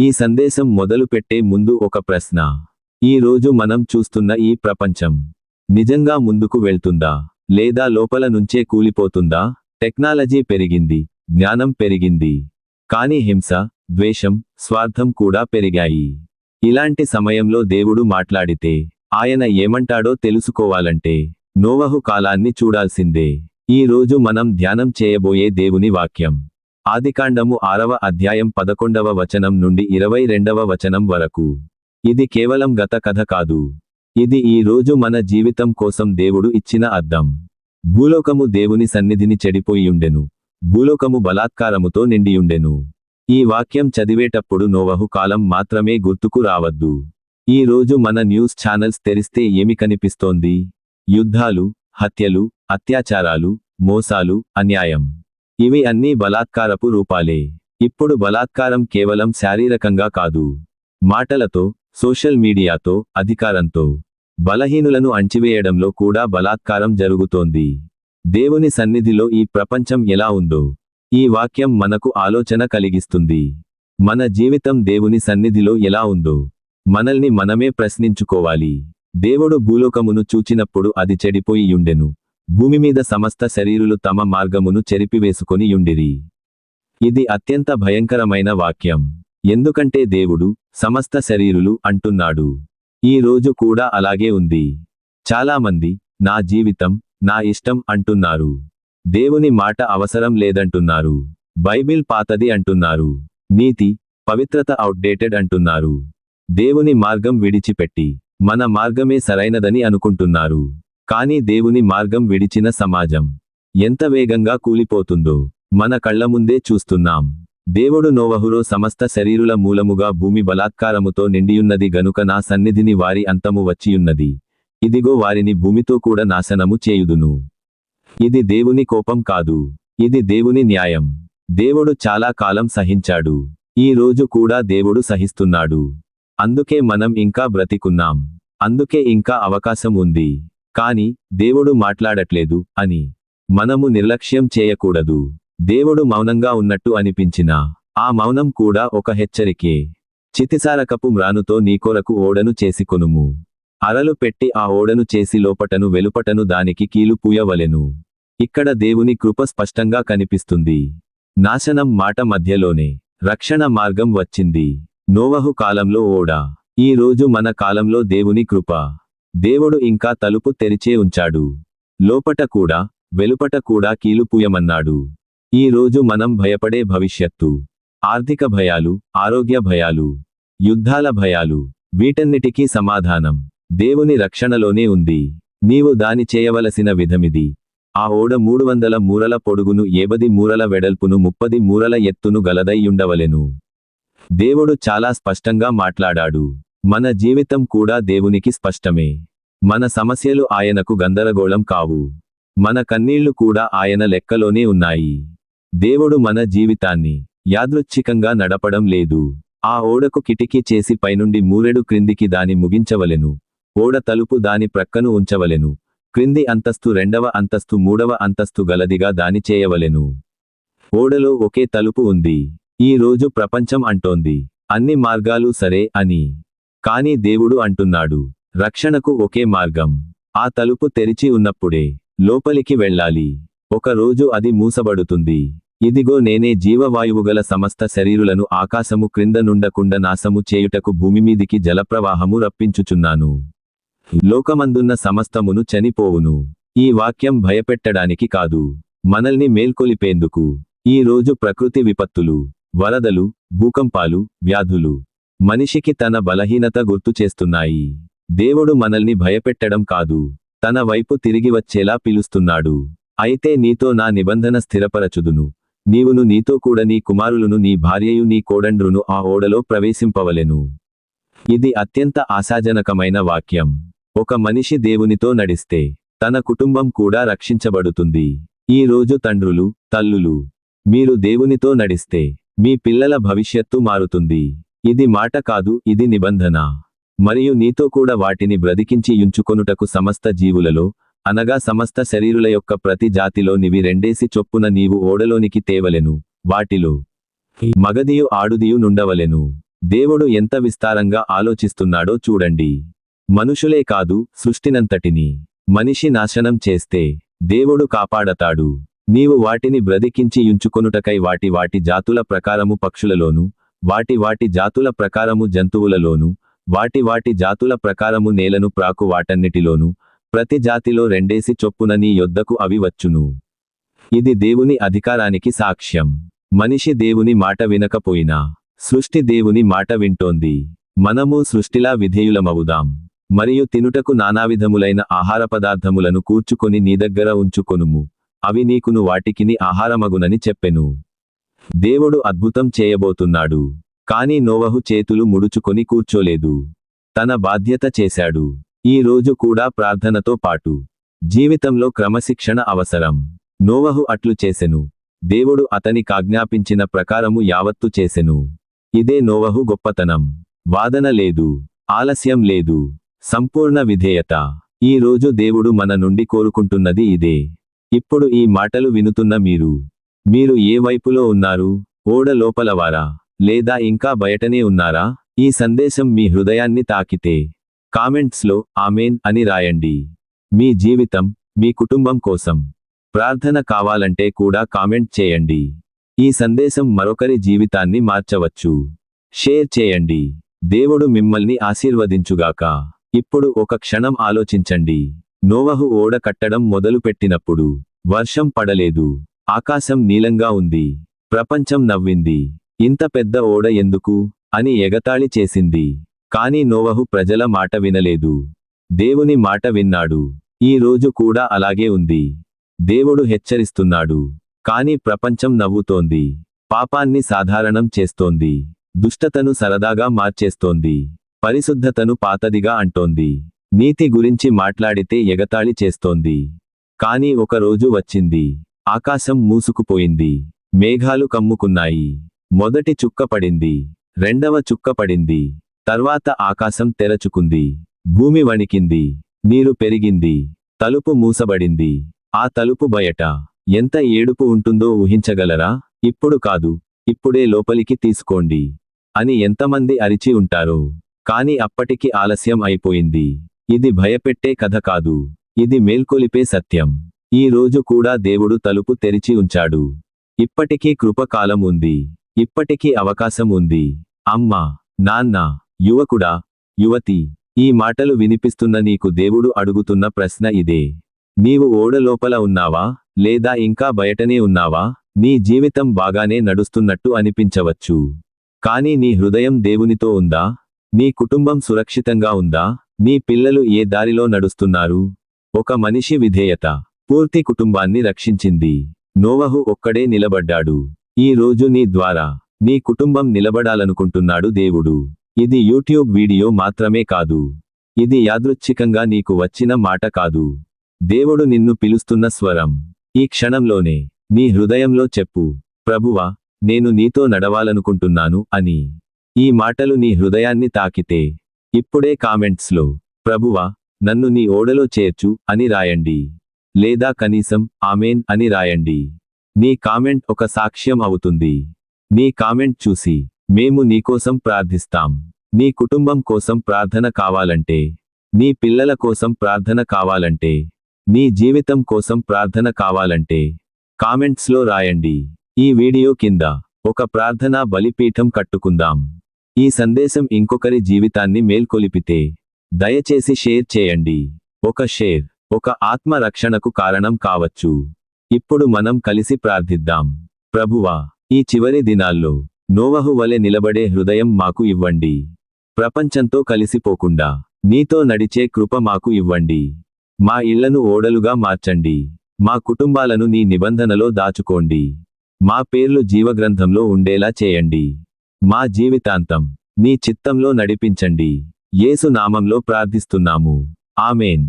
ఈ సందేశం మొదలుపెట్టే ముందు ఒక ప్రశ్న. ఈ రోజు మనం చూస్తున్న ఈ ప్రపంచం. నిజంగా ముందుకు వెళ్తుందా? లేదా లోపల నుంచే కూలిపోతుందా? టెక్నాలజీ పెరిగింది జ్ఞానం పెరిగింది. కానీ హింస ద్వేషం స్వార్థం కూడా పెరిగాయి. ఇలాంటి సమయంలో దేవుడు మాట్లాడితే ఆయన ఏమంటాడో తెలుసుకోవాలంటే నోవహు కాలాన్ని చూడాల్సిందే. ఈ రోజు మనం ధ్యానం చేయబోయే దేవుని వాక్యం. ఆదికాండము ఆరవ అధ్యాయం పదకొండవ వచనం నుండి ఇరవై రెండవ వచనం వరకు. ఇది కేవలం గత కథ కాదు. ఇది ఈ రోజు మన జీవితం కోసం దేవుడు ఇచ్చిన అద్దం. భూలోకము దేవుని సన్నిధిని చెడిపోయియుండెను. భూలోకము బలాత్కారముతో నిండియుండెను. ఈ వాక్యం చదివేటప్పుడు నోవహు కాలం మాత్రమే గుర్తుకు రావద్దు. ఈ రోజు మన న్యూస్ ఛానల్స్ తెరిస్తే ఏమి కనిపిస్తోంది? యుద్ధాలు హత్యలు అత్యాచారాలు మోసాలు అన్యాయం. ఇవి అన్నీ బలాత్కారపు రూపాలే. ఇప్పుడు బలాత్కారం కేవలం శారీరకంగా కాదు. మాటలతో సోషల్ మీడియాతో అధికారంతో బలహీనులను అణచివేయడంలో కూడా బలాత్కారం జరుగుతోంది. దేవుని సన్నిధిలో ఈ ప్రపంచం ఎలా ఉందో ఈ వాక్యం మనకు ఆలోచన కలిగిస్తుంది. మన జీవితం దేవుని సన్నిధిలో ఎలా ఉందో మనల్ని మనమే ప్రశ్నించుకోవాలి. దేవుడు భూలోకమును చూచినప్పుడు అది చెడిపోయి యుండెను భూమి మీద సమస్త శరీరులు తమ మార్గమును చెరిపివేసుకొని యుండిరి ఇది అత్యంత భయంకరమైన వాక్యం. ఎందుకంటే దేవుడు సమస్త శరీరులు అంటున్నాడు. ఈ రోజు కూడా అలాగే ఉంది. చాలామంది నా జీవితం నా ఇష్టం అంటున్నారు. దేవుని మాట అవసరం లేదంటున్నారు. బైబిల్ పాతది అంటున్నారు. నీతి పవిత్రత అవుట్డేటెడ్ అంటున్నారు. దేవుని మార్గం విడిచిపెట్టి మన మార్గమే సరైనదని అనుకుంటున్నారు. కానీ దేవుని మార్గం విడిచిన సమాజం. ఎంత వేగంగా కూలిపోతుందో మన కళ్ళ ముందే చూస్తున్నాం. దేవుడు నోవహురో సమస్త శరీరుల మూలముగా భూమి బలాత్కారముతో నిండియున్నది గనుక నా సన్నిధిని వారి అంతము వచ్చియున్నది. ఇదిగో వారిని భూమితో కూడా నాశనము చేయుదును. ఇది దేవుని కోపం కాదు. ఇది దేవుని న్యాయం. దేవుడు చాలా కాలం సహించాడు. ఈ రోజు కూడా దేవుడు సహిస్తున్నాడు. అందుకే మనం ఇంకా బ్రతికున్నాం. అందుకే ఇంకా అవకాశం ఉంది. కాని దేవుడు మాట్లాడట్లేదు అని మనము నిర్లక్ష్యం చేయకూడదు. దేవుడు మౌనంగా ఉన్నట్టు అనిపించినా ఆ మౌనం కూడా ఒక హెచ్చరికే. చితిసారకపు మ్రానుతో నీకొరకు ఓడను చేసుకొనుము. అరలు పెట్టి ఆ ఓడను చేసి లోపటను వెలుపటను దానికి కీలు పూయవలెను. ఇక్కడ దేవుని కృప స్పష్టంగా కనిపిస్తుంది. నాశనం మాట మధ్యలోనే రక్షణ మార్గం వచ్చింది. నోవహు కాలంలో ఓడ. ఈ రోజు మన కాలంలో దేవుని కృప. దేవుడు ఇంకా తలుపు తెరిచే ఉంచాడు. లోపట కూడా వెలుపట కూడా కీలుపూయమన్నాడు ఈ రోజు మనం భయపడే భవిష్యత్తు. ఆర్థిక భయాలు ఆరోగ్య భయాలు యుద్ధాల భయాలు వీటన్నిటికీ సమాధానం. దేవుని రక్షణలోనే ఉంది. నీవు దాని చేయవలసిన విధమిది. ఆ ఓడ మూడు వందల మూరల పొడుగును ఏబది మూరల వెడల్పును ముప్పది మూరల ఎత్తును గలదయ్యుండవలెను దేవుడు చాలా స్పష్టంగా మాట్లాడాడు. మన జీవితం కూడా దేవునికి స్పష్టమే. మన సమస్యలు ఆయనకు గందరగోళం కావు. మన కన్నీళ్ళు కూడా ఆయన లెక్కలోనే ఉన్నాయి. దేవుడు మన జీవితాన్ని యాదృచ్ఛికంగా నడపడం లేదు. ఆ ఓడకు కిటికీ చేసి పైనుండి మూరెడు క్రిందికి దాని ముగించవలెను. ఓడ తలుపు దాని ప్రక్కను ఉంచవలెను. క్రింది అంతస్తు రెండవ అంతస్తు మూడవ అంతస్తు గలదిగా దాని చేయవలెను. ఓడలో ఒకే తలుపు ఉంది. ఈ రోజు ప్రపంచం అంటోంది. అన్ని మార్గాలు సరే అని. కాని దేవుడు అంటున్నాడు రక్షణకు ఒకే మార్గం. ఆ తలుపు తెరిచి ఉన్నప్పుడే లోపలికి వెళ్ళాలి. ఒక రోజు అది మూసబడుతుంది. ఇదిగో నేనే జీవవాయువుగల సమస్త శరీరులను ఆకాశము క్రింద నుండకుండ నాశము చేయుటకు భూమిమీదికి జలప్రవాహము రప్పించుచున్నాను. లోకమందున్న సమస్తమును చనిపోవును. ఈ వాక్యం భయపెట్టడానికి కాదు మనల్ని మేల్కొలిపేందుకు. ఈ రోజు ప్రకృతి విపత్తులు వరదలు భూకంపాలు వ్యాధులు మనిషికి తన బలహీనత గుర్తు చేస్తున్నాయి. దేవుడు మనల్ని భయపెట్టడం కాదు తన వైపు తిరిగి వచ్చేలా పిలుస్తున్నాడు. అయితే నీతో నా నిబంధన స్థిరపరచుదును. నీవును నీతో కూడా నీ కుమారులను నీ భార్యయు నీ కోడండ్రును ఆ ఓడలో ప్రవేశింపవలెను. ఇది అత్యంత ఆశాజనకమైన వాక్యం. ఒక మనిషి దేవునితో నడిస్తే తన కుటుంబం కూడా రక్షించబడుతుంది. ఈ రోజు తండ్రులు తల్లులు మీరు దేవునితో నడిస్తే మీ పిల్లల భవిష్యత్తు మారుతుంది. ఇది మాట కాదు ఇది నిబంధన. మరియు నీతో కూడా వాటిని బ్రతికించి యుంచుకొనుటకు సమస్త జీవులలో అనగా సమస్త శరీరుల యొక్క ప్రతి జాతిలో నివి రెండేసి చొప్పున నీవు ఓడలోనికి తేవలెను వాటిలో. మగదియు ఆడుదియు నుండవలెను. దేవుడు ఎంత విస్తారంగా ఆలోచిస్తున్నాడో చూడండి. మనుషులే కాదు సృష్టినంతటిని. మనిషి నాశనం చేస్తే దేవుడు కాపాడతాడు. నీవు వాటిని బ్రతికించి యుంచుకొనుటకై వాటి వాటి జాతుల ప్రకారము పక్షులలోను వాటి వాటి జాతుల ప్రకారము జంతువులలోను వాటి వాటి జాతుల ప్రకారము నేలను ప్రాకు వాటన్నిటిలోను ప్రతి జాతిలో రెండేసి చొప్పున నీ యొద్దకు అవి వచ్చును. ఇది దేవుని అధికారానికి సాక్ష్యం. మనిషి దేవుని మాట వినకపోయినా సృష్టి దేవుని మాట వింటోంది. మనము సృష్టిలా విధేయులమవుదాం. మరియు తినుటకు నానావిధములైన ఆహార పదార్థములను కూర్చుకొని నీ దగ్గర ఉంచుకొనుము. అవి నీకును వాటికిని ఆహారమగునని చెప్పెను. దేవుడు అద్భుతం చేయబోతున్నాడు. కాని నోవహు చేతులు ముడుచుకొని కూర్చోలేదు. తన బాధ్యత చేశాడు. ఈ రోజు కూడా ప్రార్థనతో పాటు. జీవితంలో క్రమశిక్షణ అవసరం. నోవహు అట్లు చేసెను. దేవుడు అతని కాజ్ఞాపించిన ప్రకారము యావత్తు చేసెను. ఇదే నోవహు గొప్పతనం. వాదన లేదు. ఆలస్యం లేదు. సంపూర్ణ విధేయత. ఈ రోజు దేవుడు మన నుండి కోరుకుంటున్నది ఇదే. ఇప్పుడు ఈ మాటలు వినుతున్న మీరు. మీరు ఏ వైపులో ఉన్నారు? ఓడ లోపలవారా లేదా ఇంకా బయటనే ఉన్నారా? ఈ సందేశం మీ హృదయాన్ని తాకితే. కామెంట్స్లో ఆమెన్ అని రాయండి. మీ జీవితం మీ కుటుంబం కోసం. ప్రార్థన కావాలంటే కూడా కామెంట్ చేయండి. ఈ సందేశం మరొకరి జీవితాన్ని మార్చవచ్చు. షేర్ చేయండి. దేవుడు మిమ్మల్ని ఆశీర్వదించుగాక. ఇప్పుడు ఒక క్షణం ఆలోచించండి. నోవహు ఓడ కట్టడం మొదలుపెట్టినప్పుడు. వర్షం పడలేదు. ఆకాశం నీలంగా ఉంది ప్రపంచం నవ్వింది. ఇంత పెద్ద ఓడ ఎందుకు? అని ఎగతాళి చేసింది. కాని నోవహు ప్రజల మాట వినలేదు. దేవుని మాట విన్నాడు. ఈ రోజు కూడా అలాగే ఉంది. దేవుడు హెచ్చరిస్తున్నాడు. కాని ప్రపంచం నవ్వుతోంది. పాపాన్ని సాధారణం చేస్తోంది. దుష్టతను సరదాగా మార్చేస్తోంది. పరిశుద్ధతను పాతదిగా అంటోంది. నీతి గురించి మాట్లాడితే ఎగతాళి చేస్తోంది. కాని ఒక రోజు వచ్చింది. ఆకాశం మూసుకుపోయింది. మేఘాలు కమ్ముకున్నాయి. మొదటి చుక్క పడింది. రెండవ చుక్క పడింది. తర్వాత ఆకాశం తెరచుకుంది. భూమి వణికింది. నీరు పెరిగింది. తలుపు మూసబడింది. ఆ తలుపు బయట ఎంత ఏడుపు ఉంటుందో ఊహించగలరా? ఇప్పుడు కాదు. ఇప్పుడే లోపలికి తీసుకోండి. అని ఎంతమంది అరిచి ఉంటారో. కాని అప్పటికి ఆలస్యం అయిపోయింది. ఇది భయపెట్టే కథ కాదు. ఇది మేల్కొలిపే సత్యం. ఈ రోజు కూడా దేవుడు తలుపు తెరిచి ఉంచాడు. ఇప్పటికీ కృపకాలం ఉంది. ఇప్పటికీ అవకాశం ఉంది. అమ్మ నాన్న యువకుడా యువతి ఈ మాటలు వినిపిస్తున్న నీకు దేవుడు అడుగుతున్న ప్రశ్న ఇదే. నీవు ఓడలోపల ఉన్నావా? లేదా ఇంకా బయటనే ఉన్నావా? నీ జీవితం బాగానే నడుస్తున్నట్టు అనిపించవచ్చు. కానీ నీ హృదయం దేవునితో ఉందా? నీ కుటుంబం సురక్షితంగా ఉందా? నీ పిల్లలు ఏ దారిలో నడుస్తున్నారు? ఒక మనిషి విధేయత. పూర్తి కుటుంబాన్ని రక్షించింది. నోవహు ఒక్కడే నిలబడ్డాడు. ఈ రోజు నీ ద్వారా నీ కుటుంబం నిలబడాలనుకుంటున్నాడు దేవుడు. ఇది యూట్యూబ్ వీడియో మాత్రమే కాదు. ఇది యాదృచ్ఛికంగా నీకు వచ్చిన మాట కాదు. దేవుడు నిన్ను పిలుస్తున్న స్వరం. ఈ క్షణంలోనే నీ హృదయంలో చెప్పు. ప్రభువా నేను నీతో నడవాలనుకుంటున్నాను అని. ఈ మాటలు నీ హృదయాన్ని తాకితే ఇప్పుడే కామెంట్స్లో ప్రభువా నన్ను నీ ఓడలో చేర్చు అని రాయండి. లేదా కనీసం ఆమెన్ అని రాయండి. నీ కామెంట్ ఒక సాక్ష్యం అవుతుంది. నీ కామెంట్ చూసి మేము నీకోసం ప్రార్థిస్తాం. నీ కుటుంబం కోసం ప్రార్థన కావాలంటే నీ పిల్లల కోసం ప్రార్థన కావాలంటే నీ జీవితం కోసం ప్రార్థన కావాలంటే కామెంట్స్లో రాయండి. ఈ వీడియో కింద ఒక ప్రార్థనా బలిపీఠం కట్టుకుందాం. ఈ సందేశం ఇంకొకరి జీవితాన్ని మేల్కొలిపితే దయచేసి షేర్ చేయండి. ఒక షేర్. ఒక ఆత్మ రక్షణకు కారణం కావచ్చు. ఇప్పుడు మనం కలిసి ప్రార్థిద్దాం. ప్రభువా ఈ చివరి దినాల్లో నోవహు వలె నిలబడే హృదయం మాకు ఇవ్వండి. ప్రపంచంతో కలిసిపోకుండా నీతో నడిచే కృప మాకు ఇవ్వండి. మా ఇళ్ళను ఓడలుగా మార్చండి. మా కుటుంబాలను నీ నిబంధనలో దాచుకోండి. మా పేర్లు జీవగ్రంథంలో ఉండేలా చేయండి. మా జీవితాంతం నీ చిత్తంలో నడిపించండి. యేసు నామంలో ప్రార్థిస్తున్నాము. ఆమెన్.